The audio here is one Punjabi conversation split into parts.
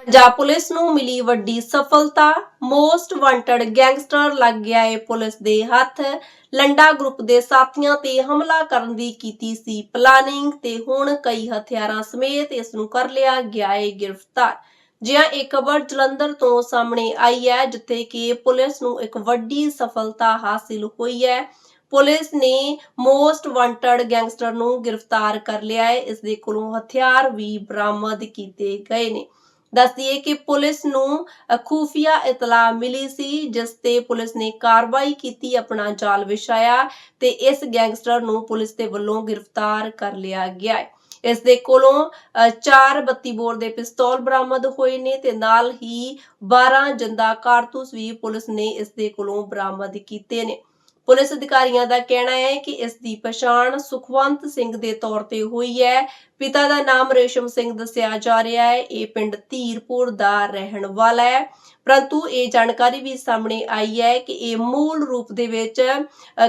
ਪੰਜਾਬ ਪੁਲਿਸ ਨੂੰ ਮਿਲੀ ਵੱਡੀ ਸਫਲਤਾ। ਮੋਸਟ ਵਾਂਟਡ ਗੈਂਗਸਟਰ ਲੱਗ ਗਿਆ ਏ ਪੁਲਿਸ ਦੇ ਹੱਥ। ਲੰਡਾ ਗਰੁੱਪ ਦੇ ਸਾਥੀਆਂ ਤੇ ਹਮਲਾ ਕਰਨ ਦੀ ਕੀਤੀ ਸੀ ਪਲਾਨਿੰਗ ਤੇ ਹੁਣ ਕਈ ਹਥਿਆਰਾਂ ਸਮੇਤ ਇਸ ਨੂੰ ਕਰ ਲਿਆ ਗਿਆ ਏ ਗ੍ਰਿਫਤਾਰ। ਜਿਹਾ ਇਹ ਖਬਰ ਜਲੰਧਰ ਤੋਂ ਸਾਹਮਣੇ ਆਈ ਹੈ, ਜਿੱਥੇ ਕਿ ਪੁਲਿਸ ਨੂੰ ਇੱਕ ਵੱਡੀ ਸਫਲਤਾ ਹਾਸਿਲ ਹੋਈ ਹੈ। ਪੁਲਿਸ ਨੇ ਮੋਸਟ ਵਾਂਟਡ ਗੈਂਗਸਟਰ ਨੂੰ ਗ੍ਰਿਫਤਾਰ ਕਰ ਲਿਆ ਹੈ ਇਸ ਦੇ ਕੋਲੋਂ ਹਥਿਆਰ ਵੀ ਬਰਾਮਦ ਕੀਤੇ ਗਏ ਨੇ। ਦੱਸ ਦਈਏ ਕਿ ਪੁਲਿਸ ਨੂੰ ਅ, ਖੂਫੀਆ ਇਤਲਾਹ ਮਿਲੀ ਸੀ ਜਿਸ ਤੇ ਪੁਲਿਸ ਨੇ ਕਾਰਵਾਈ ਕੀਤੀ ਆਪਣਾ ਜਾਲ ਵਿਛਾਇਆ ਤੇ ਇਸ ਗੈਂਗਸਟਰ ਨੂੰ ਪੁਲਿਸ ਦੇ ਵੱਲੋਂ ਗ੍ਰਿਫਤਾਰ ਕਰ ਲਿਆ ਗਿਆ ਹੈ। ਇਸ ਦੇ ਕੋਲੋਂ ਅ, ਚਾਰ 32 ਬੋਰ ਦੇ ਪਿਸਤੌਲ ਬਰਾਮਦ ਹੋਏ ਨੇ ਤੇ ਨਾਲ ਹੀ 12 ਜੰਦਾ ਕਾਰਤੂਸ ਵੀ ਪੁਲਿਸ ਨੇ ਇਸ ਦੇ ਕੋਲੋਂ ਬਰਾਮਦ ਕੀਤੇ ਨੇ। ਪੁਲਿਸ ਅਧਿਕਾਰੀਆਂ ਦਾ ਕਹਿਣਾ ਹੈ ਕਿ ਇਸ ਦੀ ਪਛਾਣ ਸੁਖਵੰਤ ਸਿੰਘ ਦੇ ਤੌਰ ਤੇ ਹੋਈ ਹੈ। ਪਿਤਾ ਦਾ ਨਾਮ ਰੇਸ਼ਮ ਸਿੰਘ ਦੱਸਿਆ ਜਾ ਰਿਹਾ ਹੈ। ਇਹ ਪਿੰਡ ਧੀਰਪੁਰ ਦਾ ਰਹਿਣ ਵਾਲਾ ਹੈ। ਪਰੰਤੂ ਇਹ ਜਾਣਕਾਰੀ ਵੀ ਸਾਹਮਣੇ ਆਈ ਹੈ ਕਿ ਇਹ ਮੂਲ ਰੂਪ ਦੇ ਵਿੱਚ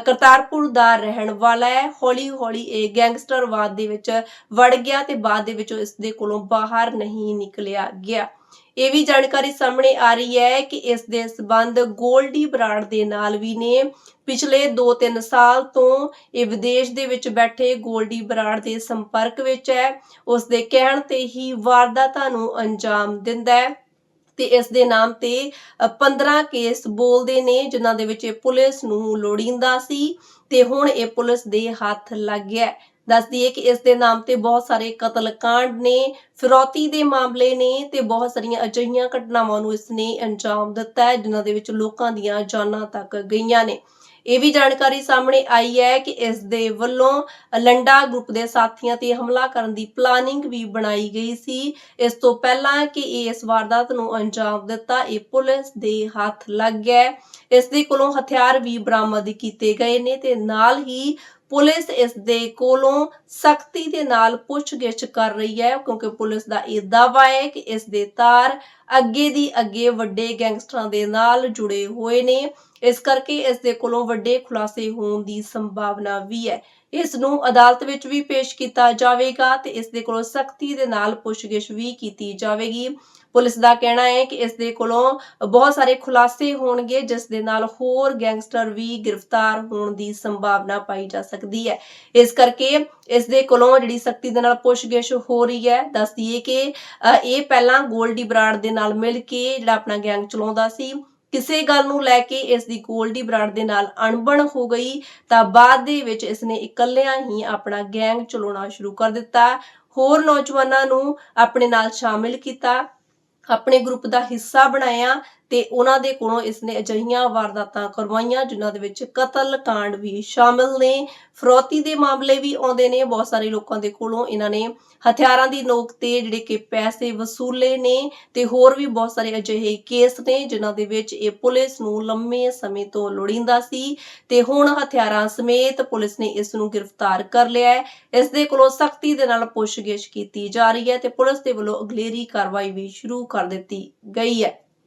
ਕਰਤਾਰਪੁਰ ਦਾ ਰਹਿਣ ਵਾਲਾ ਹੈ। ਹੌਲੀ ਹੌਲੀ ਇਹ ਗੈਂਗਸਟਰਵਾਦ ਦੇ ਵਿੱਚ ਵੜ ਗਿਆ ਤੇ ਬਾਅਦ ਦੇ ਵਿੱਚ ਇਸ ਦੇ ਕੋਲੋਂ ਬਾਹਰ ਨਹੀਂ ਨਿਕਲਿਆ ਗਿਆ। ਇਹ ਵੀ ਜਾਣਕਾਰੀ ਸਾਹਮਣੇ ਆ ਰਹੀ ਹੈ ਕਿ ਇਸ ਦੇ ਸਬੰਧ ਗੋਲਡੀ ਬਰਾੜ ਦੇ ਨਾਲ ਵੀ ਨੇ। ਪਿਛਲੇ 2-3 ਸਾਲ ਤੋਂ ਇਹ ਵਿਦੇਸ਼ ਦੇ ਵਿੱਚ ਬੈਠੇ ਗੋਲਡੀ ਬਰਾੜ ਦੇ ਸੰਪਰਕ ਵਿੱਚ ਹੈ। ਉਸ ਦੇ ਕਹਿਣ ਤੇ ਹੀ ਵਾਰਦਾਤਾਂ ਨੂੰ ਅੰਜਾਮ ਦਿੰਦਾ ਹੈ ਤੇ ਇਸ ਦੇ ਨਾਮ ਤੇ ਅ, 15 ਕੇਸ ਬੋਲਦੇ ਨੇ ਜਿਨ੍ਹਾਂ ਦੇ ਵਿੱਚ ਇਹ ਪੁਲਿਸ ਨੂੰ ਲੋੜੀਂਦਾ ਸੀ ਤੇ ਹੁਣ ਇਹ ਪੁਲਿਸ ਦੇ ਹੱਥ ਲੱਗ ਗਿਆ ਦੱਸ ਦਈਏ ਕਿ ਇਸ ਦੇ ਨਾਮ ਤੇ ਬਹੁਤ ਸਾਰੇ ਕਤਲकांड ਨੇ, ਫਿਰੌਤੀ ਦੇ ਮਾਮਲੇ ਨੇ ਤੇ ਬਹੁਤ ਸਾਰੀਆਂ ਅਜਿਹੀਆਂ ਘਟਨਾਵਾਂ ਨੂੰ ਇਸ ਨੇ ਅੰਜਾਮ ਦਿੱਤਾ ਹੈ, ਜਿਨ੍ਹਾਂ ਦੇ ਵਿੱਚ ਲੋਕਾਂ ਦੀਆਂ ਜਾਨਾਂ ਤੱਕ ਗਈਆਂ ਨੇ ਇਹ ਵੀ ਜਾਣਕਾਰੀ ਸਾਹਮਣੇ ਆਈ ਹੈ ਕਿ ਇਸ ਦੇ ਵੱਲੋਂ ਲੰਡਾ ਗਰੁੱਪ ਦੇ ਸਾਥੀਆਂ ਤੇ ਹਮਲਾ ਕਰਨ ਦੀ ਪਲਾਨਿੰਗ ਵੀ ਬਣਾਈ ਗਈ ਸੀ ਇਸ ਤੋਂ ਪਹਿਲਾਂ ਕਿ ਇਹ ਇਸ ਵਾਰਦਾਤ ਨੂੰ ਅੰਜਾਮ ਦਿੱਤਾ, ਇਹ ਪੁਲਿਸ ਦੇ ਹੱਥ ਲੱਗ ਗਿਆ ਹੈ। ਇਸ ਦੇ ਕੋਲੋਂ ਹਥਿਆਰ ਵੀ ਬਰਾਮਦ ਕੀਤੇ ਗਏ ਨੇ ਤੇ ਨਾਲ ਹੀ ਪੁਲਿਸ ਇਸ ਦੇ ਕੋਲੋਂ ਸਖਤੀ ਦੇ ਨਾਲ ਪੁੱਛਗਿੱਛ ਕਰ ਰਹੀ ਹੈ, ਕਿਉਂਕਿ ਪੁਲਿਸ ਦਾ ਇਹ ਦਾਅਵਾ ਹੈ ਕਿ ਇਸ ਦੇ ਤਾਰ ਅੱਗੇ ਦੀ ਅੱਗੇ ਵੱਡੇ ਗੈਂਗਸਟਰਾਂ ਦੇ ਨਾਲ ਜੁੜੇ ਹੋਏ ਨੇ। ਇਸ ਕਰਕੇ ਇਸ ਦੇ ਕੋਲੋਂ ਵੱਡੇ ਖੁਲਾਸੇ ਹੋਣ ਦੀ ਸੰਭਾਵਨਾ ਵੀ ਹੈ। ਇਸ ਨੂੰ ਅਦਾਲਤ ਵਿੱਚ ਵੀ ਪੇਸ਼ ਕੀਤਾ ਜਾਵੇਗਾ ਤੇ ਇਸ ਦੇ ਕੋਲੋਂ ਸਖਤੀ ਦੇ ਨਾਲ ਪੁੱਛਗਿੱਛ ਵੀ ਕੀਤੀ ਜਾਵੇਗੀ। ਪੁਲਿਸ ਦਾ ਕਹਿਣਾ ਹੈ ਕਿ ਇਸ ਦੇ ਕੋਲੋਂ ਬਹੁਤ ਸਾਰੇ ਖੁਲਾਸੇ ਹੋਣਗੇ, ਜਿਸ ਦੇ ਨਾਲ ਹੋਰ ਗੈਂਗਸਟਰ ਵੀ ਗ੍ਰਿਫਤਾਰ ਹੋਣ ਦੀ ਸੰਭਾਵਨਾ ਪਾਈ ਜਾ ਸਕਦੀ ਹੈ। ਇਸ ਕਰਕੇ ਇਸ ਦੇ ਕੋਲੋਂ ਜਿਹੜੀ ਸਖਤੀ ਦੇ ਨਾਲ ਪੁੱਛਗਿੱਛ ਹੋ ਰਹੀ ਹੈ। ਦੱਸ ਦਈਏ ਕਿ ਇਹ ਪਹਿਲਾਂ ਗੋਲਡੀ ਬਰਾੜ ਦੇ ਨਾਲ ਮਿਲ ਕੇ ਜਿਹੜਾ ਆਪਣਾ ਗੈਂਗ ਚਲਾਉਂਦਾ ਸੀ, ਕਿਸੇ ਗੱਲ ਨੂੰ ਲੈ ਕੇ ਇਸ ਦੀ ਗੋਲਡੀ ਬਰਾੜ ਦੇ ਨਾਲ ਅਣਬਣ ਹੋ ਗਈ, ਤਾਂ ਬਾਅਦ ਦੇ ਵਿੱਚ ਇਸ ਨੇ ਇਕੱਲਿਆਂ ਹੀ ਆਪਣਾ ਗੈਂਗ ਚਲਾਉਣਾ ਸ਼ੁਰੂ ਕਰ ਦਿੱਤਾ। ਹੋਰ ਨੌਜਵਾਨਾਂ ਨੂੰ ਆਪਣੇ ਨਾਲ ਸ਼ਾਮਿਲ ਕੀਤਾ। ਆਪਣੇ ਗਰੁੱਪ ਦਾ ਹਿੱਸਾ ਬਣਾਇਆ ਤੇ ਉਹਨਾਂ ਦੇ ਕੋਲੋਂ ਇਸਨੇ ਅਜਿਹੀਆਂ ਵਾਰਦਾਤਾਂ ਕਰਵਾਈਆਂ ਜਿਨ੍ਹਾਂ ਦੇ ਵਿੱਚ ਕਤਲ ਕਾਂਡ ਵੀ ਸ਼ਾਮਿਲ ਨੇ। ਫਰੋਤੀ ਦੇ ਮਾਮਲੇ ਵੀ ਆਉਂਦੇ ਨੇ। ਬਹੁਤ ਸਾਰੇ ਲੋਕਾਂ ਦੇ ਕੋਲੋਂ ਇਹਨਾਂ ਨੇ ਹਥਿਆਰਾਂ ਦੀ ਨੋਕ ਤੇ ਜਿਹੜੇ ਕਿ ਪੈਸੇ ਵਸੂਲੇ ਨੇ ਤੇ ਹੋਰ ਵੀ ਬਹੁਤ ਸਾਰੇ ਅਜਿਹੇ ਕੇਸ ਨੇ ਜਿਨ੍ਹਾਂ ਦੇ ਵਿੱਚ ਇਹ ਪੁਲਿਸ ਨੂੰ ਲੰਮੇ ਸਮੇਂ ਤੋਂ ਲੋੜੀਂਦਾ ਸੀ ਤੇ ਹੁਣ ਹਥਿਆਰਾਂ ਸਮੇਤ ਪੁਲਿਸ ਨੇ ਇਸ ਨੂੰ ਗ੍ਰਿਫਤਾਰ ਕਰ ਲਿਆ ਹੈ। ਇਸ ਦੇ ਕੋਲੋਂ ਸਖਤੀ ਦੇ ਨਾਲ ਪੁੱਛਗਿੱਛ ਕੀਤੀ ਜਾ ਰਹੀ ਹੈ ਤੇ ਪੁਲਿਸ ਦੇ ਵੱਲੋਂ ਅਗਲੇਰੀ ਕਾਰਵਾਈ ਵੀ ਸ਼ੁਰੂ ਕਰ ਦਿੱਤੀ ਗਈ ਹੈ।